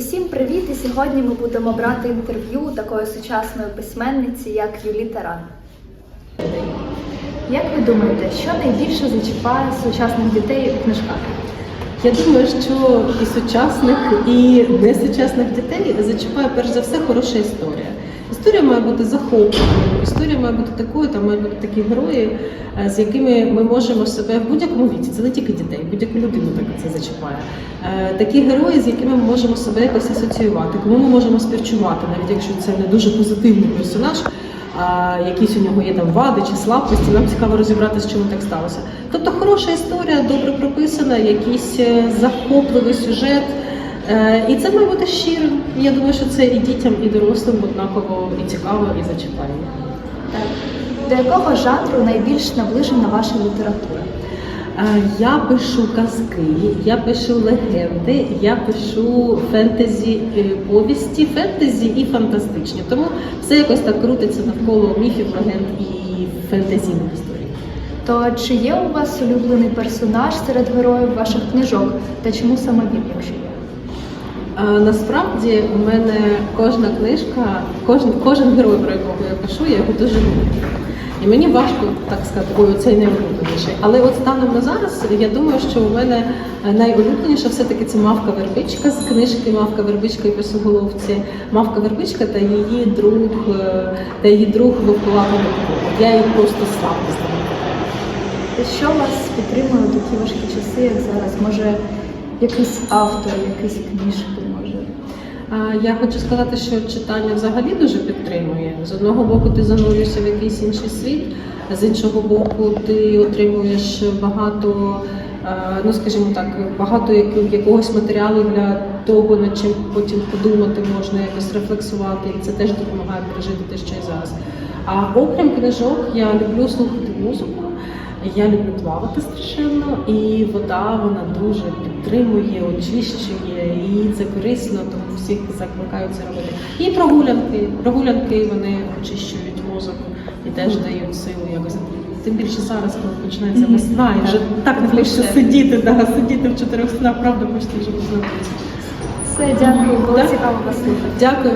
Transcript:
Усім привіт! І сьогодні ми будемо брати інтерв'ю такої сучасної письменниці, як Юлі Таран. Як ви думаєте, що найбільше зачіпає сучасних дітей у книжках? Я думаю, що і сучасних, і несучасних дітей зачіпає перш за все хороша історія. Історія має бути захопленою, історія має бути такою, там мають бути такі герої, е, з якими ми можемо себе в будь-якому віці, це не тільки дітей, будь-яку людину так це зачіпає. Е, Такі герої, з якими ми можемо себе якось асоціювати, кому ми можемо співчувати, навіть якщо це не дуже позитивний персонаж, а якісь у нього є там вади чи слабкості, нам цікаво розібратися, чому так сталося. Тобто хороша історія, добре прописана, якийсь е, захопливий сюжет. Е, І це має бути щирим. І Я думаю, що це і дітям, і дорослим однаково і цікаво, і зачіпає. Так. До якого жанру найбільш наближена ваша література? Е, Я пишу казки, я пишу легенди, я пишу фентезі е, повісті, фентезі і фантастичні. Тому все якось так крутиться навколо міфів, легенд і фентезійних історій. То чи є у вас улюблений персонаж серед героїв ваших книжок? Та чому саме він, якщо є? Насправді у мене кожна книжка, кожен, кожен герой, про якого я пишу, я його дуже люблю. І мені важко так сказати, ой, цей найулюбленіший. Але от станом на зараз я думаю, що у мене найулюбленіша все-таки це мавка вербичка з книжки Мавка вербичка і писоголовці. Мавка вербичка та її друг, е, та її друг Вовкова. Я її просто славно знаю. Що вас підтримує у такі важкі часи, як зараз? Може, якийсь автор, якісь книжки, може? Я хочу сказати, що читання взагалі дуже підтримує. З одного боку, ти занурюєшся в якийсь інший світ, з іншого боку, ти отримуєш багато, ну скажімо так, багато якогось матеріалу для того, над чим потім подумати можна, якось рефлексувати, і це теж допомагає пережити те, що і зараз. А окрім книжок, я люблю слухати музику. Я люблю плавати страшенно, і вода вона дуже підтримує, очищує, і це корисно, тому всіх закликаю це робити. І прогулянки. Прогулянки вони очищують мозок і теж дають силу якось. Тим більше зараз, коли починається весна, і вже так не хочеться сидіти, да, сидіти в чотирьох стінах, правда, хочеться вже познайомитися. Все, дякую, було цікаво вас слухати. Дякую.